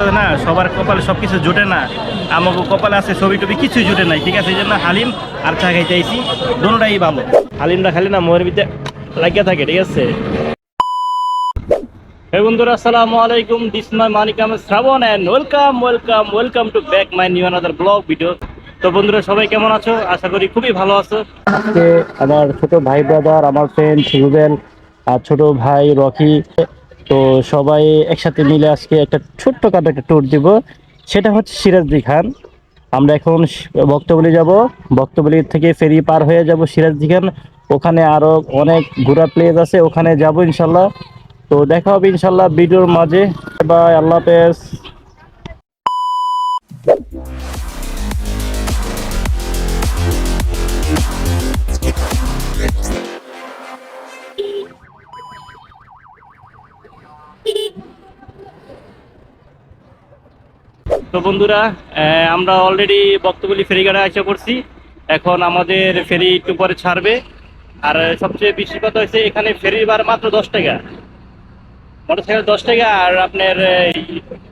না, সবার কপালে সব কিছু জোটে না। আমাকে কপালে আছে ছবি টবি, কিছুই জোটে নাই, ঠিক আছে? এই জন্য হালিম আর চা খাইতে দোনোটাই ভালো হালিমটা খালি না মোয়ের ভিতরে লাগিয়ে থাকে, ঠিক আছে? হে বন্ধুরা, আসসালামু আলাইকুম this my Manik Srabon welcome welcome welcome to back new তো বন্ধুরা, সবাই কেমন আছো? আশা করি খুবই ভালো আছো। আমার ছোট ভাই ব্রাদার আমার ফ্রেন্ড রুবেল আর ছোট ভাই রকি তো সবাই একসাথে মিলে আজকে একটা ছোট্ট কাটো একটা ট্যুর দিব। সেটা হচ্ছে সিরাজদি খান। আমরা এখন বক্তবলি যাব। বক্তবলি থেকে ফেরি পার হয়ে যাব সিরাজদি খান। ওখানে আরও অনেক ঘোরার প্লেস আছে, ওখানে যাব ইনশাল্লাহ। তো দেখা হবে ইনশাল্লাহ ভিডিওর মাঝে। বা আল্লাহ হাফেজ। তো বন্ধুরা আমরা অলরেডি বক্তবলি ফেরিঘাটে এসে করছি এখন আমাদের ফেরি একটু পরে ছাড়বে। আর সবচেয়ে বেশি কথা হচ্ছে, এখানে ফেরির বার মাত্র দশ টাকা। মোটরসাইকেল দশ টাকা, আর আপনার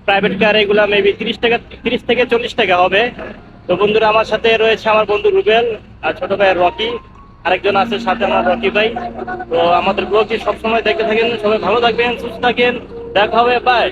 প্রাইভেট কার এগুলা মেবি তিরিশ টাকা, তিরিশ থেকে চল্লিশ টাকা হবে। তো বন্ধুরা, আমার সাথে রয়েছে আমার বন্ধু রুবেল আর ছোট ভাই রকি। আরেকজন আছে সাথে আমার রকি ভাই। তো আমাদের ব্লগটি সবসময় দেখতে থাকেন, সবাই ভালো থাকবেন, সুস্থ থাকেন। দেখা হবে বাই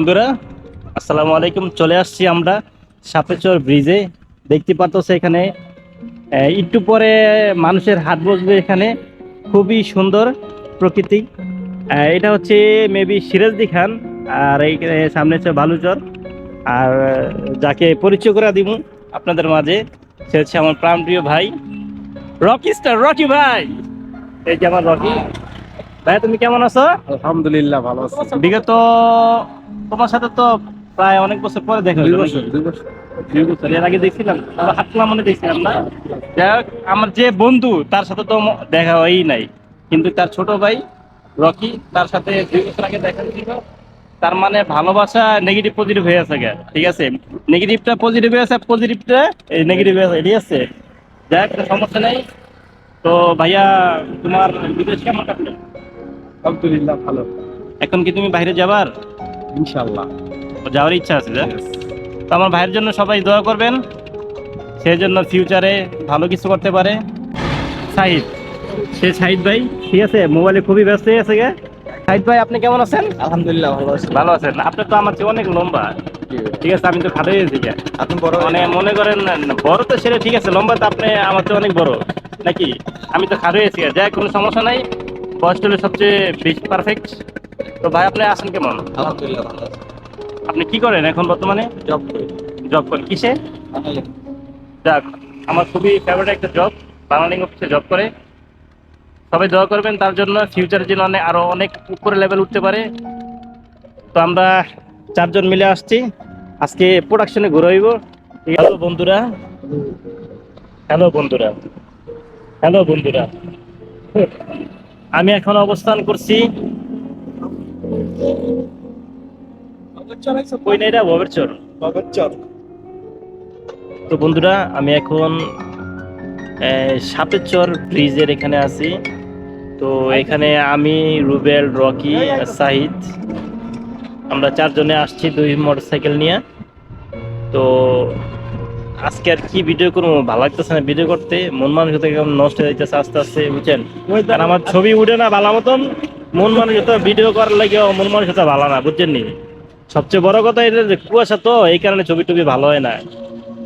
বন্ধুরা আসসালামু আলাইকুম। চলে আসছি আমরা সাপেচর ব্রিজে। দেখতে পাচ্ছ এখানে একটু পরে মানুষের হাত বসবে এখানে। খুবই সুন্দর প্রকৃতি। এটা হচ্ছে মেবি সিরাজদি খান আর এইখানে সামনে হচ্ছে বালুচর। আর যাকে পরিচয় করে দিব আপনাদের মাঝে সে হচ্ছে আমার প্রাণপ্রিয় ভাই। রকি স্টার রকি ভাই। এই যে আমার রকি। ভাই তুমি কেমন আছো? আলহামদুলিল্লাহ ভালো আছি। বিগত তোমার সাথে তো প্রায় অনেক বছর পরে দেখা হলো বছর দুই বছর। এর আগে দেখছিলাম হাটলা মনে দেখছিলাম না। যাই হোক, আমার যে বন্ধু তার সাথে তো দেখা হয়ই নাই। কিন্তু তার ছোট ভাই রকি তার সাথে দুই বছর আগে দেখা হয়েছিল। তার মানে ভালোবাসা নেগেটিভ পজিটিভ হয়ে আছে ঠিক আছে? নেগেটিভটা পজিটিভ হয়ে আছে পজিটিভটা নেগেটিভ হয়ে আছে ঠিক আছে? যাই হোক, সমস্যা নেই। তো ভাইয়া তোমার বিদেশ কেমন কাটলো? আলহামদুলিল্লাহ ভালো। এখন কি তুমি বাইরে যাবার? ইনশাআল্লাহ। যাওয়ার ইচ্ছা আছে তো আমার ভাইয়ের জন্য সবাই দোয়া করবেন। সেই জন্য ফিউচারে ভালো কিছু করতে পারে। সাহিদ। সে সাহিদ ভাই ঠিক আছে? মোবাইলে খুবই ব্যস্ত হয়ে আছে গে। সাহিদ ভাই আপনি কেমন আছেন? আলহামদুলিল্লাহ ভালো আছি। ভালো আছেন। আপনি তো আমার চেয়ে অনেক লম্বা। ঠিক আছে আমি তো খাটো হয়েছি গে। আপনি বড় মানে মনে করেন না, বড় তো সেটা ঠিক আছে লম্বা তো আপনি আমার তো অনেক বড়। নাকি? আমি তো খাটো হয়েছি যাই কোনো সমস্যা নাই। বয়সটা সবচেয়ে বেশি পারফেক্ট তো ভাই আপনি আছেন কেমন? আলহামদুলিল্লাহ ভালো আছি। আপনি কি করেন এখন বর্তমানে? জব করি। জব করেন। কিসে? যাক আমার খুবই ফেভারিট একটা জব বাংলালিং অফিসে জব করে। সবাই দোয়া করবেন তার জন্য ফিউচারের জন্য অনেক আরও অনেক উপরে লেভেল উঠতে পারে। তো আমরা চারজন মিলে আসছি। আজকে প্রোডাকশনে ঘুরে হইব হ্যালো বন্ধুরা। হ্যালো বন্ধুরা। হ্যালো বন্ধুরা। আমি এখন অবস্থান করছি কই না এটা তো বন্ধুরা আমি এখন সাপেরচর ব্রিজের এখানে আছি। তো এখানে আমি রুবেল রকি সাহিদ আমরা চারজনে আসছি দুই মোটরসাইকেল নিয়ে। তো আজকে আর কি ভিডিও করব? ভালো লাগতেছে না ভিডিও করতে? মন মানসিকতা কেমন নষ্ট হয়ে যাইতেছে আস্তে আস্তে বুঝছেন? আর আমার ছবি উঠে না ভালো মতন? মন মানসিকতা ভিডিও করার লাগে মন মানসিকতা ভালো না, বুঝছেন নি? সবচেয়ে বড় কথা এটা যে কুয়াশা তো, এই কারণে ছবি টবি ভালো হয় না।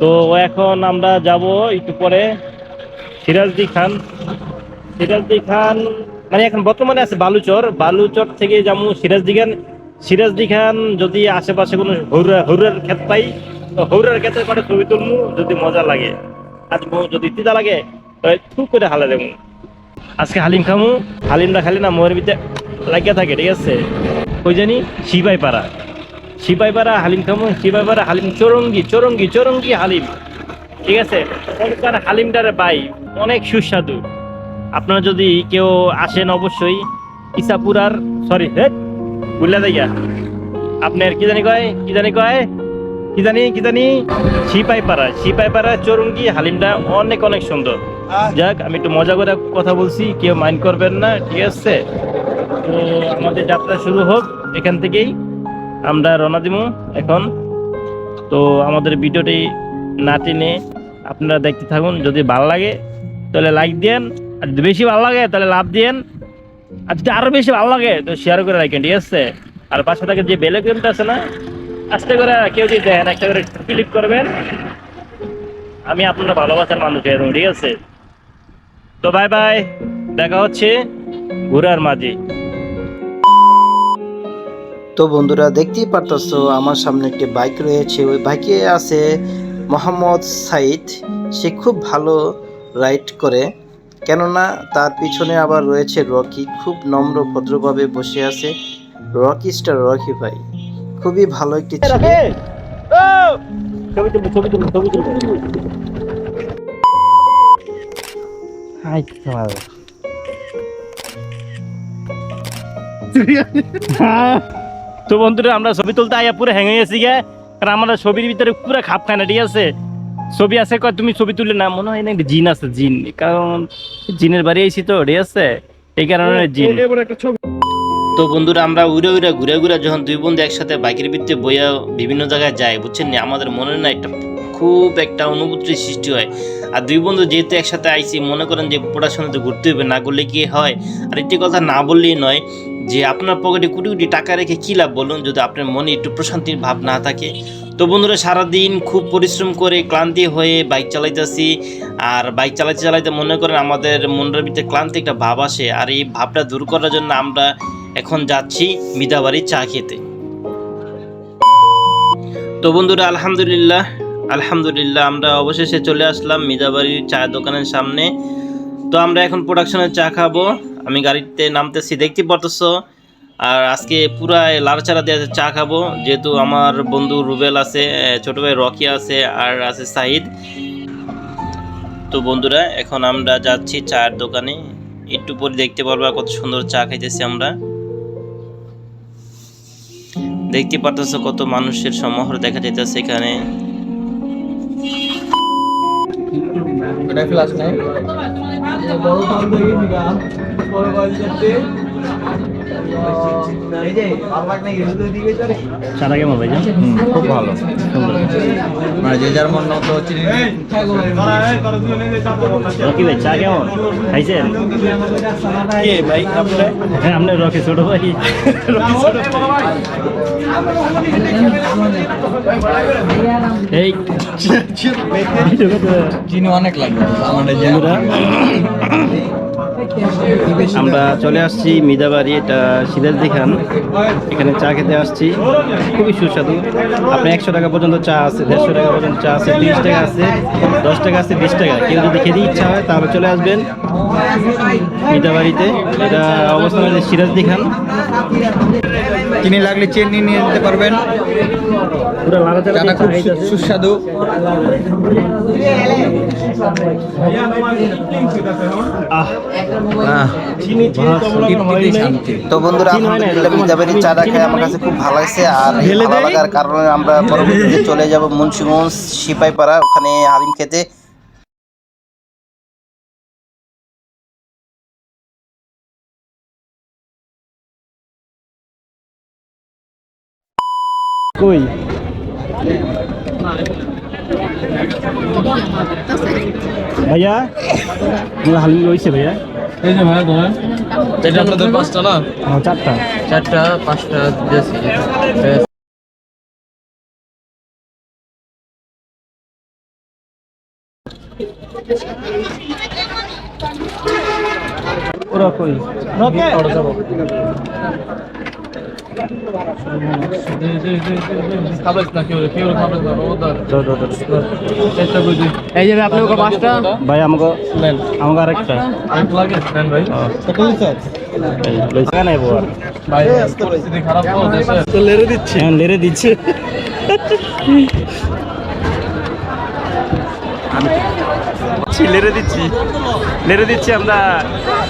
তো এখন আমরা যাব একটু পরে সিরাজদি খান। সিরাজদি খান মানে এখন বর্তমানে আছে বালুচর। বালুচর থেকে যাব সিরাজদি খান। সিরাজদি খান যদি আশেপাশে কোনো হৌরা হৌরার ক্ষেত পাই, তো হৌরার ক্ষেত্রে পরে ছবি তুলবো, যদি মজা লাগে। আর যদি তিতা লাগে থু করে হালে দেবো। আজকে হালিম খামু। হালিমটা খালি না মোয়ের ভিতরে লাগিয়ে থাকে, ঠিক আছে? ওই জানি? শিবাই পাড়া সিপাইপাড়া, হালিম খামো, সিপাইপাড়া, হালিম চরঙ্গি চরঙ্গি চরঙ্গি হালিম। ঠিক আছে? ওখানকার হালিমটারে বাই অনেক সুস্বাদু। আপনারা যদি কেউ আসেন অবশ্যই ইসাপুরার সরি হে? বুঝলা দেয়া আপনার কি জানি কয়? কি জানি কয়? কি জানি কি জানি? সিপাইপাড়া সিপাইপাড়া, চরঙ্গি হালিমটা অনেক অনেক সুন্দর। যাক আমি একটু মজা করে কথা বলছি কেউ মাইন্ড করবেন না ঠিক আছে? তো আমাদের যাত্রা শুরু হোক এখান থেকেই। আমরা রওনা দিব এখন। তো আমাদের ভিডিওটি না টেনে আপনারা দেখতে থাকুন যদি ভালো লাগে তাহলে লাইক দেন আর যদি বেশি ভালো লাগে তাহলে লাভ দেন আর যদি আরও বেশি ভালো লাগে তো শেয়ার করে রাখেন ঠিক আছে? আর পাশে থাকে যে বেলে গেমটা আছে না আস্তে করে কেউ যদি দেন একটা করে ক্লিক করবেন। আমি আপনারা ভালোবাসার মানুষ যাব, ঠিক আছে? তো বাই বাই দেখা হচ্ছে ঘোরার মাঝে। তো বন্ধুরা দেখতেই পারতেছো আমার সামনে একটি বাইক রয়েছে। ওই বাইকে আছে মোহাম্মদ সাইদ সে খুব ভালো রাইড করে কেননা তার পিছনে আবার রয়েছে রকি। খুব নম্র ভদ্রভাবে বসে আছে। রকি স্টার রকি ভাই খুবই ভালো একটি ছেলে। ছবি তুলবো ছবি তুলবো হাই তো বন্ধুরা আমরা ছবি তুলতে আয়া পুরো হ্যাং হয়ে গেছি গে কারণ আমরা ছবির ভিতরে পুরো খাপ খায় না ঠিক আছে? ছবি আছে কয় তুমি ছবি তুলে না মনে হয় না একটা জিন আছে জিন। কারণ জিনের বাড়ি আইছি তো ঠিক আছে? এই কারণে জিন। তো বন্ধুরা আমরা উড়ে উড়ে ঘুরে ঘুরে যখন দুই বন্ধু একসাথে বাইকের ভিত্তিতে বইয়া বিভিন্ন জায়গায় যাই বুঝছেন নি? আমাদের মনে না একটা খুব একটা অনুভূতির সৃষ্টি হয়। আর দুই বন্ধু যেহেতু একসাথে আইছি, মনে করেন যে পড়াশোনাতে ঘুরতে হবে, না করলে কি হয়? আর একটি কথা না বললেই নয় যে আপনার পকেটে কোটি কোটি টাকা রেখে কী লাভ বলুন যদি আপনার মনে একটু প্রশান্তির ভাব না থাকে? তো বন্ধুরা, সারাদিন খুব পরিশ্রম করে ক্লান্তি হয়ে বাইক চালাইতেছি। আর বাইক চালাইতে চালাইতে মনে করেন আমাদের মনের ভিতরে ক্লান্তি একটা ভাব আসে। আর এই ভাবটা দূর করার জন্য আমরা এখন যাচ্ছি মিদাবাড়ি চা খেতে। তো বন্ধুরা, আলহামদুলিল্লাহ আলহামদুলিল্লাহ, আমরা অবশেষে চলে আসলাম মিদাবাড়ির চায়ের দোকানের সামনে। তো আমরা এখন প্রোডাকশনের চা খাব। আমি গাড়িতে নামতেছি, দেখতে পারতেছো? আর আজকে পুরা লাড়চাড়া দিয়ে চা খাব। যেহেতু আমার বন্ধু রুবেল আছে ছোট ভাই রকি আছে, আর আছে সাহিদ তো বন্ধুরা, এখন আমরা যাচ্ছি চায়ের দোকানে। একটু পরে দেখতে পারবা কত সুন্দর চা খাইতেছি আমরা। দেখতে পারতেছো কত মানুষের সমাহার দেখা যাইতেছে এখানে। গেছে দিকে চলে চাটা কেমন ভাই? খুব ভালো। মানে যে যার মন মতো চিনি রকি ভাই চা কেমন? খাইছেন? কে ভাই আপনারা হ্যাঁ আপনার রকি ছোট ভাই। এই চিনি অনেক লাগবে আমাদের যে বন্ধুরা, আমরা চলে আসছি মিদাবাড়ি এটা সিরাজদি খান এখানে চা খেতে আসছি। খুবই সুস্বাদু। আপনি একশো টাকা পর্যন্ত চা আছে দেড়শো টাকা পর্যন্ত চা আছে তিরিশ টাকা আছে দশ টাকা আছে বিশ টাকা। কেউ যদি খেতে ইচ্ছা হয় তাহলে চলে আসবেন মিদাবাড়িতে এটা অবস্থান হচ্ছে সিরাজদি খান চিনি লাগলে চিনি নিয়ে নিতে পারবেন। চাটা খুব সুস্বাদু। তো। বন্ধুরা আলহামদুলিল্লাহ এরকম চাটা খেয়ে আমার কাছে খুব ভালো লাগছে। আর ভালো লাগার কারণে আমরা পরবর্তীতে চলে যাব মুন্সিগঞ্জ সিপাইপাড়া ওখানে হালিম খেতে। কই? ভাইয়া? আমার হালিম রয়েছে ভাইয়া। এই যে ভাই ধরেন। এটা আপনাদের পাঁচটা না? চারটা। চারটা পাঁচটা দিয়েছি ওরা কই? রকে খাবেন না কেউ কেউ খাবেন না বাবা ধর দাও দাও দাও। চেষ্টা করে দিই এই যে ভাই আপনার পাঁচটা? ভাই আমাকে নেন। আমাকে আরেকটা। আরেকটা লাগে? নেন ভাই। ও। কত দিচ্ছেন নাই বল ভাই পরিস্থিতি খারাপ তো দেশে। তো লেরে দিচ্ছি। হ্যাঁ লেরে দিচ্ছে। দিচ্ছি, লেরে দিচ্ছি। লেরে দিচ্ছি আমরা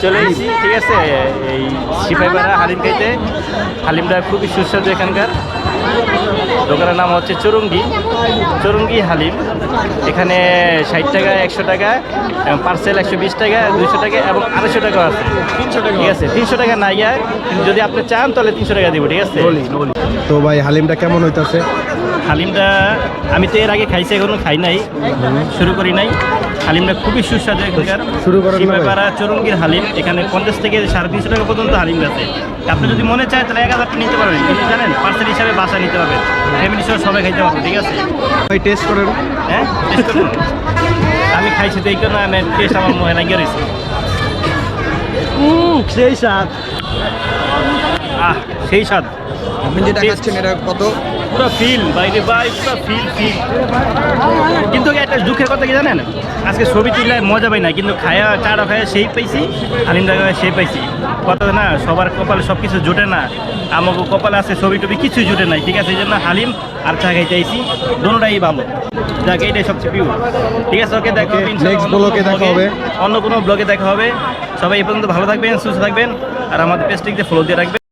চলে এসেছি ঠিক আছে? এই সিপাইপাড়া হালিম খাইতে। হালিমটা খুবই সুস্বাদু এখানকার। দোকানের নাম হচ্ছে চরঙ্গি। চরঙ্গি হালিম। এখানে ষাট টাকা একশো টাকা পার্সেল একশো বিশ টাকা দুশো টাকা এবং আড়াইশো টাকা আছে। তিনশো টাকা। ঠিক আছে? তিনশো টাকা নাই আর কিন্তু যদি আপনি চান তাহলে তিনশো টাকা দিব ঠিক আছে? তো ভাই হালিমটা কেমন হইতাছে? হালিমটা আমি তো এর আগে খাইছি এখনও খাই নাই শুরু করি নাই। হালিমটা খুবই সুস্বাদু এখানকার শুরু? সিপাইপাড়া চরঙ্গির হালিম এখানে পঞ্চাশ থেকে সাড়ে তিনশো টাকা পর্যন্ত হালিম আছে। আপনি যদি মনে চায় তাহলে এক হাজার টাকা নিতে পারবেন। কিন্তু জানেন পার্সেল হিসাবে বাসা নিতে পারবেন ফ্যামিলি সহ সবাই খাইতে পারবেন ঠিক আছে? ভাই টেস্ট করেন। হ্যাঁ? করব? আমি খাইছি তো এই কারণে আমি টেস্ট আমার মনে লাগিয়ে রয়েছে। সেই স্বাদ। আহ সেই স্বাদ। আপনি যেটা খাচ্ছেন এটা কত? পুরো ফিল বাইরে বাই পুরো ফিল ফিল কিন্তু একটা দুঃখের কথা কি জানেন? আজকে ছবি তুললে মজা পাই না কিন্তু খায়া চাটা খায়া সেই পাইছি হালিমটা খায়া সেই পাইছি। কথা না সবার কপালে সব কিছু জোটে না। আমাকে কপালে আছে ছবি টবি কিছুই জুটে নাই। ঠিক আছে এই জন্য হালিম আর চা খাইতে আইছি। দোনোটাই ভালো। যাক এইটাই সবচেয়ে পিউ ঠিক আছে ওকে দেখা হবে দেখা হবে। অন্য কোনো ব্লগে দেখা হবে। সবাই এই পর্যন্ত ভালো থাকবেন সুস্থ থাকবেন। আর আমাদের পেজটিকে ফলো দিয়ে রাখবেন।